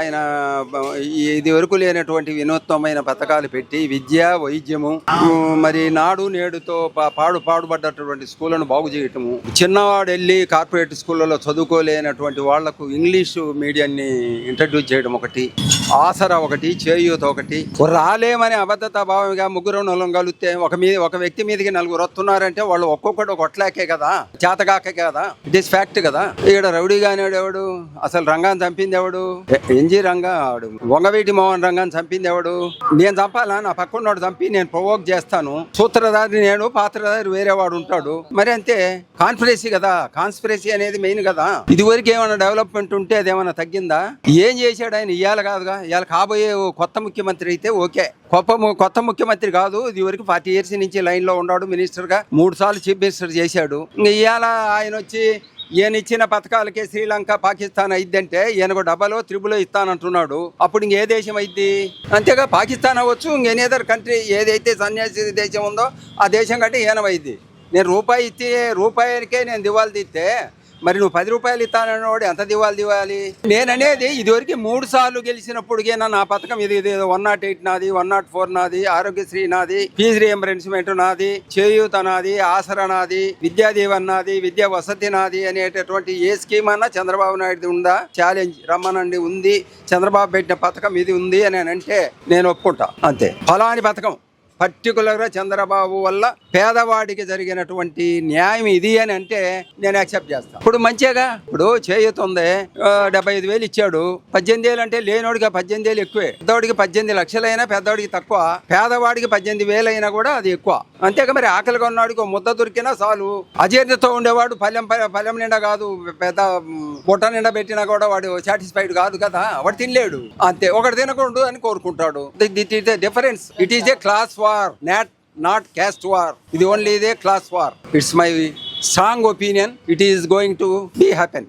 ఆయన ఇది వరకు లేనటువంటి వినూత్నమైన పథకాలు పెట్టి విద్య వైద్యము మరి నాడు నేడుతో పాడు పాడుపడ్డటువంటి స్కూళ్ళను బాగు చేయటము. చిన్నవాడు వెళ్ళి కార్పొరేట్ స్కూళ్ళలో చదువుకోలేనటువంటి వాళ్ళకు ఇంగ్లీషు మీడియాన్ని ఇంట్రడ్యూస్ చేయడం ఒకటి ఆసరా ఒకటి చేయూత ఒకటి. రాలేమని అబద్ధత భావంగా ముగ్గురు నలుగురు కలిస్తే ఒక మీద ఒక వ్యక్తి మీదకి నలుగురు వస్తున్నారంటే వాళ్ళు ఒక్కొక్కటి ఒక ఒట్లాకే కదా చేతగాకే కదా. ఇట్ ఈస్ ఫ్యాక్ట్ కదా. ఇక్కడ రౌడీ గానేవాడు ఎవడు? అసలు రంగాన్ని చంపింది ఎవడు? ఎంజీ ఎన్జి రంగా ఆడు. వంగవీటి మోహన్ రంగాన్ని చంపింది ఎవడు? నేను చంపాలా? నా పక్కన్నోడు చంపి నేను ప్రొవోక్ చేస్తాను. సూత్రధారి నేను పాత్రధారి వేరే వాడు ఉంటాడు. మరి అంతే. కాన్స్పిరసీ కదా. కాన్స్పిరసీ అనేది మెయిన్ కదా. ఇది వరకు ఏమైనా డెవలప్మెంట్ ఉంటే అది ఏమైనా తగ్గిందా? ఏం చేశాడు ఆయన? ఇవాళ కాదుగా. ఇవాళ కాబోయే ఓ కొత్త ముఖ్యమంత్రి అయితే ఓకే. కొత్త ము- కొత్త ముఖ్యమంత్రి కాదు. ఇది వరకు ఫార్టీ ఇయర్స్ నుంచి లైన్లో ఉన్నాడు మినిస్టర్గా మూడు సార్లు చీఫ్ మినిస్టర్ చేశాడు. ఇంకా ఇవాళ ఆయన వచ్చి ఈయన ఇచ్చిన పథకాలకే శ్రీలంక పాకిస్తాన్ అయిద్దంటే ఈయనకు డబ్బలో త్రిబులో ఇస్తానంటున్నాడు. అప్పుడు ఇంకే దేశం అయిద్ది? అంతేగా పాకిస్తాన్ అవ్వచ్చు ఇంకెనీ అదర్ కంట్రీ ఏదైతే సన్యాసి దేశం ఉందో ఆ దేశం కంటే ఈయనమైంది నేను రూపాయి ఇచ్చి రూపాయికే నేను దివాళి తీస్తే మరి నువ్వు పది రూపాయలు ఇస్తానన్నవాడు ఎంత దివాలి దివాలి నేననేది ఇదివరకు మూడు సార్లు గెలిచినప్పటికైనా నా పథకం ఇది ఇది వన్ నాట్ ఎయిట్ నాది వన్ నాట్ ఫోర్ నాది ఆరోగ్యశ్రీ నాది ఫీజు రియంబర్స్మెంట్ నాది చేయూత నాది ఆసరా నాది విద్యాదీవన్ నాది విద్యా వసతి నాది అనేటటువంటి ఏ స్కీమ్ అన్నా చంద్రబాబు నాయుడు ఉందా? ఛాలెంజ్ రమ్మనండి ఉంది. చంద్రబాబు పెట్టిన పథకం ఇది ఉంది అని అంటే నేను ఒప్పుకుంటా. అంతే. ఫలాని పథకం. పర్టికులర్గా చంద్రబాబు వల్ల పేదవాడికి జరిగినటువంటి న్యాయం ఇది అని అంటే నేను యాక్సెప్ట్ చేస్తాను ఇప్పుడు మంచిగా ఇప్పుడు చేయుతుంది డెబ్బై ఐదు వేలు ఇచ్చాడు పద్దెనిమిది వేలు అంటే లేనోడికి పద్దెనిమిది వేలు ఎక్కువే పెద్దవాడికి పద్దెనిమిది లక్షలైనా పెద్దవాడికి తక్కువ పేదవాడికి పద్దెనిమిది వేలు అయినా కూడా అది ఎక్కువ అంతేగా మరి ఆకలిగా ఉన్నవాడికి ముద్ద దొరికినా చాలు అజీర్ణతో ఉండేవాడు పల్లెం పల్లెం నిండా కాదు పెద్ద బుట్ట నిండా పెట్టినా కూడా వాడు సాటిస్ఫైడ్ కాదు కదా వాడు తినలేడు అంతే ఒకటి తినకూడదు అని కోరుకుంటాడు that is difference it is a class war war, not, not caste war. It is only the class war. It's my strong opinion. It is going to be happen.